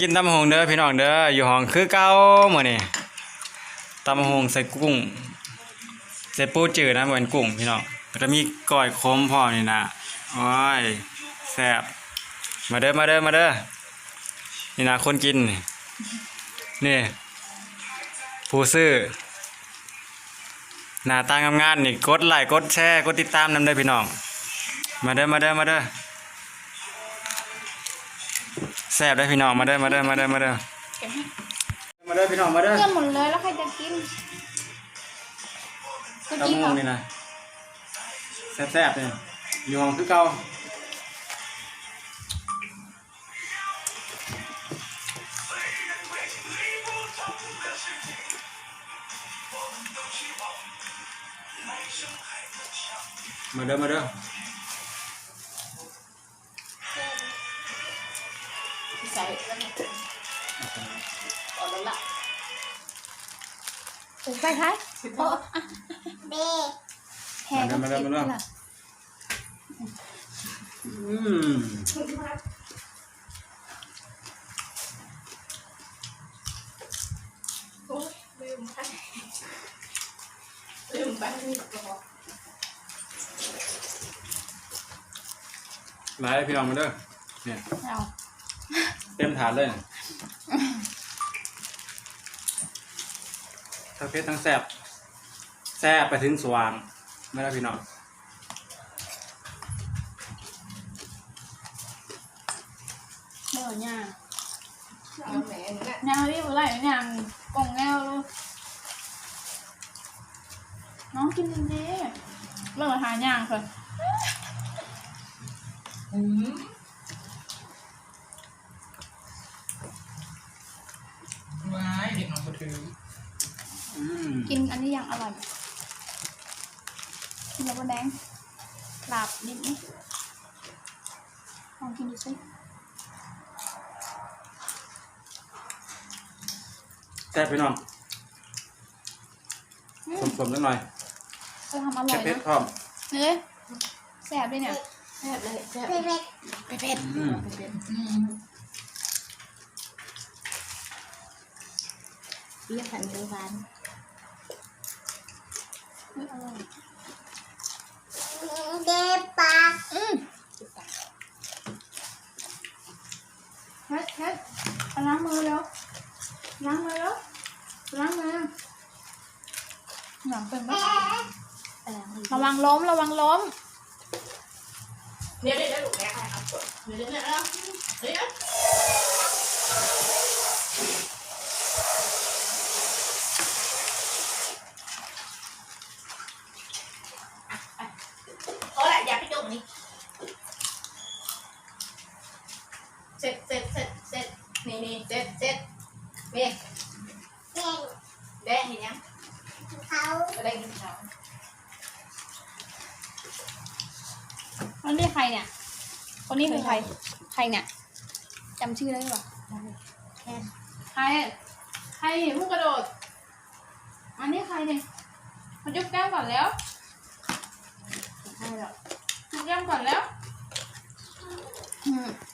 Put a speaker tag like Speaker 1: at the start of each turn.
Speaker 1: กินตำหงเด้อพี่น้องเด้ออยู่ห้องคือเก่ามื้อนี้ตำหงใส่กุ้งใส่ปูจืดนะเหมือนกุ้งพี่น้องแล้วก็มีก้อยขมพร้อมนี่นะโอ้ยแซ่บมาเด้อมาเด้อมาเด้อนี่นะคนกิน นี่ผู้ซื้อหน้าตางามๆนี่กดไลค์กดแชร์กดติดตามนำเด้อพี่น้อง มาเด้อมาเด้อมาเด้อ แซ่บได้อพี่น้องมาเด้อมาเด้อมาเด้อมาเด้อ
Speaker 2: เก็บให้
Speaker 1: มาเด้อพี่น้องมาเด้อ
Speaker 2: เพื่อนหมดเลยแล้วใครจะกินจะ
Speaker 1: ตำ
Speaker 2: กินเหร
Speaker 1: ม
Speaker 2: อง
Speaker 1: นี่นะแซ่บๆเนี่ยอยู่ห้องคือเก่ามาเด้อมาเด้อ
Speaker 2: ใส่แล้วเนี่ยเอาแล้วละไปท้ายโอ้อะ
Speaker 3: เบ
Speaker 2: แพ้ต้องเก็บนี่ล่ะ
Speaker 1: อืม
Speaker 2: โอ้ยลืมไปลืมไปลืมไป
Speaker 1: มาเลยพี่น้องมาเด้อเนี่ย
Speaker 2: เอา
Speaker 1: เต็มถาดเลยทั้งเพชรทั้งแซ่บแซ่บไปถึงสว่างไม่ได้พี่น้อง
Speaker 2: เมื่อย่า
Speaker 3: เอาแหวนน่ะ
Speaker 2: ย่าวิ่งอะไรย่างกล่องแก้วลูกน้องกินดีๆเรื่องอาหารย่างค่ะ
Speaker 3: อืม
Speaker 4: ว้าย เด็กน้องก็ถือ
Speaker 1: อืม
Speaker 2: กินอันนี้อย่างอร่อยกินแล้วก็แดงหลาบนิดนี่ลองกินดูสิ
Speaker 1: แซ่บพี่น้อง
Speaker 2: อืม
Speaker 1: สมๆนิดหน่อย
Speaker 2: จะทำอร่
Speaker 1: แซ่
Speaker 2: อบย
Speaker 1: เพชร
Speaker 2: นะ
Speaker 1: พร้อม
Speaker 2: เฮ้ยแสบด้วยเนี่ย
Speaker 3: แซ่บเลยแซ่บ
Speaker 2: เผ็ด
Speaker 3: เผ็ด
Speaker 1: อืม
Speaker 3: เผ็ด
Speaker 4: อืม
Speaker 3: เรียกขันไปหวาน
Speaker 2: อุ๊ยอร่อย
Speaker 3: เด็บปาก
Speaker 2: อืมเฮ็ดเฮ็ดเอาล้างมือแล้วล้างมือแล้วล้างมือหนังเป็นไหม
Speaker 3: เออ
Speaker 2: ระวังล้มระวังล้ม
Speaker 4: เดี๋ยวเดี๋ยวเดี๋ยวลูกแม่ให้ครับเดี๋ยวเดี๋ยวเดี๋ยวเดี๋ยว
Speaker 3: เอาละอย่าไปจุ่มนี่เสร็จเสร็จเสร็จเสร็จ นี่นี่เสร็จเสร็จนี่แดงเห็นยังเขาแดงกินเขา
Speaker 2: แล้วนี่ใครเนี่ย คนนี้คือใคร ใครเนี่ยจำชื่อได้หรือเปล่า
Speaker 3: แค่
Speaker 2: ใคร ใครผู้กระโดด อันนี้ใครเนี่ยมาจุ๊บแก้มก่อนแล้ว
Speaker 3: ใช่หรอก
Speaker 2: จุ๊บแก้มก่อนแล้วอืม